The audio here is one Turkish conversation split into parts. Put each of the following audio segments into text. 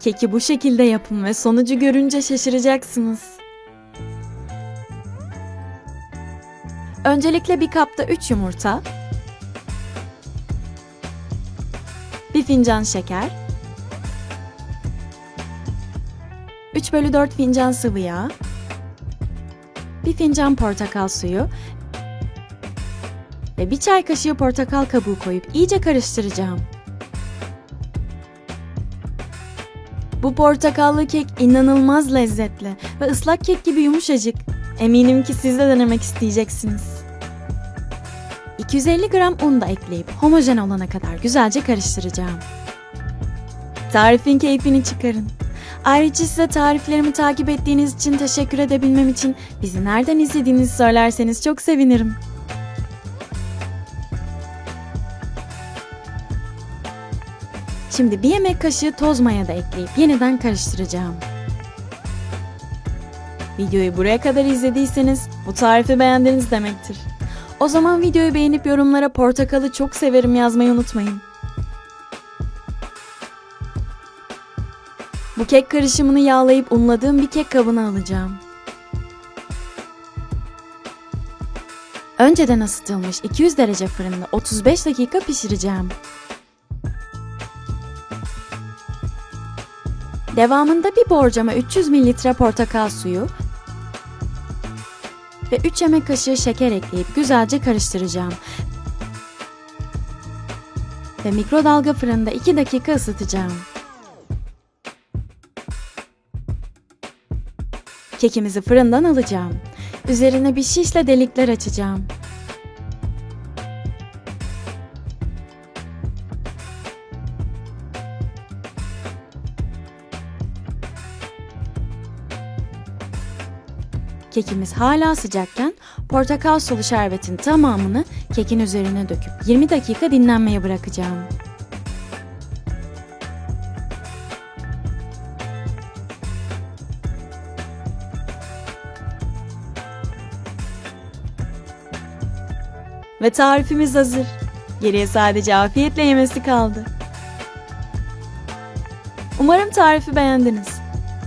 Keki bu şekilde yapın ve sonucu görünce şaşıracaksınız. Öncelikle bir kapta 3 yumurta, bir fincan şeker, 3 bölü 4 fincan sıvı yağ, bir fincan portakal suyu ve bir çay kaşığı portakal kabuğu koyup iyice karıştıracağım. Bu portakallı kek inanılmaz lezzetli ve ıslak kek gibi yumuşacık. Eminim ki siz de denemek isteyeceksiniz. 250 gram un da ekleyip homojen olana kadar güzelce karıştıracağım. Tarifin keyfini çıkarın. Ayrıca size tariflerimi takip ettiğiniz için teşekkür edebilmem için bizi nereden izlediğinizi söylerseniz çok sevinirim. Şimdi bir yemek kaşığı toz maya da ekleyip yeniden karıştıracağım. Videoyu buraya kadar izlediyseniz bu tarifi beğendiniz demektir. O zaman videoyu beğenip yorumlara portakalı çok severim yazmayı unutmayın. Bu kek karışımını yağlayıp unladığım bir kek kabına alacağım. Önceden ısıtılmış 200 derece fırında 35 dakika pişireceğim. Devamında bir borcama 300 ml portakal suyu ve 3 yemek kaşığı şeker ekleyip güzelce karıştıracağım. Ve mikrodalga fırında 2 dakika ısıtacağım. Kekimizi fırından alacağım. Üzerine bir şişle delikler açacağım. Kekimiz hala sıcakken portakal sulu şerbetin tamamını kekin üzerine döküp 20 dakika dinlenmeye bırakacağım. Ve tarifimiz hazır. Geriye sadece afiyetle yemesi kaldı. Umarım tarifi beğendiniz.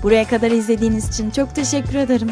Buraya kadar izlediğiniz için çok teşekkür ederim.